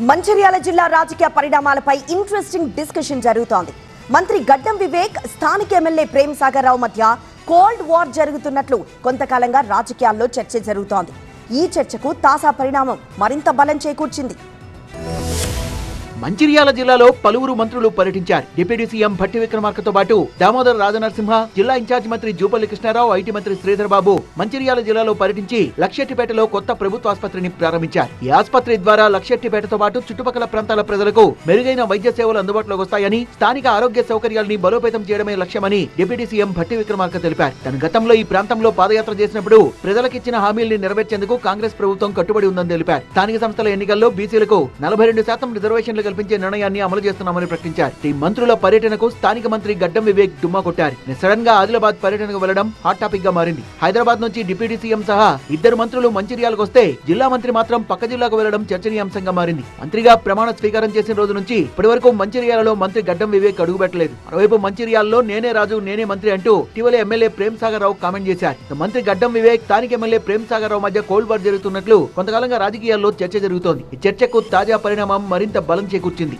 మంచిర్యాల జిల్లా రాజకీయ పరిణామాలపై ఇంట్రెస్టింగ్ డిస్కషన్ జరుగుతోంది. మంత్రి గడ్డం వివేక్ స్థానిక ఎమ్మెల్యే ప్రేమ్ సాగర్ రావు మధ్య కోల్డ్ వార్ జరుగుతున్నట్లు కొంతకాలంగా రాజకీయాల్లో చర్చ జరుగుతోంది. ఈ చర్చకు తాజా పరిణామం మరింత బలం చేకూర్చింది. మంచిర్యాల జిల్లాలో పలువురు మంత్రులు పర్యటించారు. డిప్యూటీ సీఎం భట్టి విక్రమార్కతో పాటు దామోదర్ రాజనరసింహ జిల్లా ఇన్ఛార్జ్ మంత్రి జూపల్లి కృష్ణారావు ఐటీ మంత్రి శ్రీధర్ బాబు మంచిర్యాల జిల్లాలో పర్యటించి లక్షెట్టిపేటలో కొత్త ప్రభుత్వ ఆసుపత్రిని ప్రారంభించారు. ఈ ఆసుపత్రి ద్వారా లక్షెట్టిపేటతో పాటు చుట్టుపక్కల ప్రాంతాల ప్రజలకు మెరుగైన వైద్య సేవలు అందుబాటులోకి వస్తాయని స్థానిక ఆరోగ్య సౌకర్యాల్ని బలోపేతం చేయడమే లక్ష్యమని డిప్యూటీ సీఎం భట్టి విక్రమార్క తెలిపారు. తన గతంలో ఈ ప్రాంతంలో పాదయాత్ర చేసినప్పుడు ప్రజలకిచ్చిన హామీల్ని నెరవేర్చేందుకు కాంగ్రెస్ ప్రభుత్వం కట్టుబడి ఉందని తెలిపారు. స్థానిక సంస్థల ఎన్నికల్లో బీసీలకు నలభై రెండు శాతం రిజర్వేషన్లు కల్పించే నిర్ణయాన్ని అమలు చేస్తున్నామని ప్రకటించారు. ఈ మంత్రుల పర్యటనకు స్థానిక మంత్రి గడ్డం వివేక్ డుమ్మా కొట్టారు. సడన్గా ఆదిలాబాద్ పర్యటనకు వెళ్ళడం హాట్ టాపిక్గా మారింది. హైదరాబాద్ నుంచి డిప్యూటీ సీఎం సహా ఇద్దరు మంత్రులు మంచిర్యాలకు వస్తే జిల్లా మంత్రి మాత్రం పక్క జిల్లాకు వెళ్ళడం చర్చనీయాంశంగా మారింది. మంత్రిగా ప్రమాణ స్వీకారం చేసిన రోజు నుంచి ఇప్పటి వరకు మంచిర్యాలలో మంత్రి గడ్డం వివేక్ అడుగుపెట్టలేదు. మరోవైపు మంచిర్యాలలో నేనే రాజు నేనే మంత్రి అంటూ ఇటీవల ఎమ్మెల్యే ప్రేమ్ సాగర్ రావు కామెంట్ చేశారు. మంత్రి గడ్డం వివేక్ స్థానిక ఎమ్మెల్యే ప్రేమ్ సాగర్ రావు మధ్య కోల్డ్ వార్ జరుగుతున్నట్లు కొంతకాలంగా రాజకీయాల్లో చర్చ జరుగుతోంది. ఈ చర్చకు తాజా పరిణామం మరింత బలం చేకూర్చింది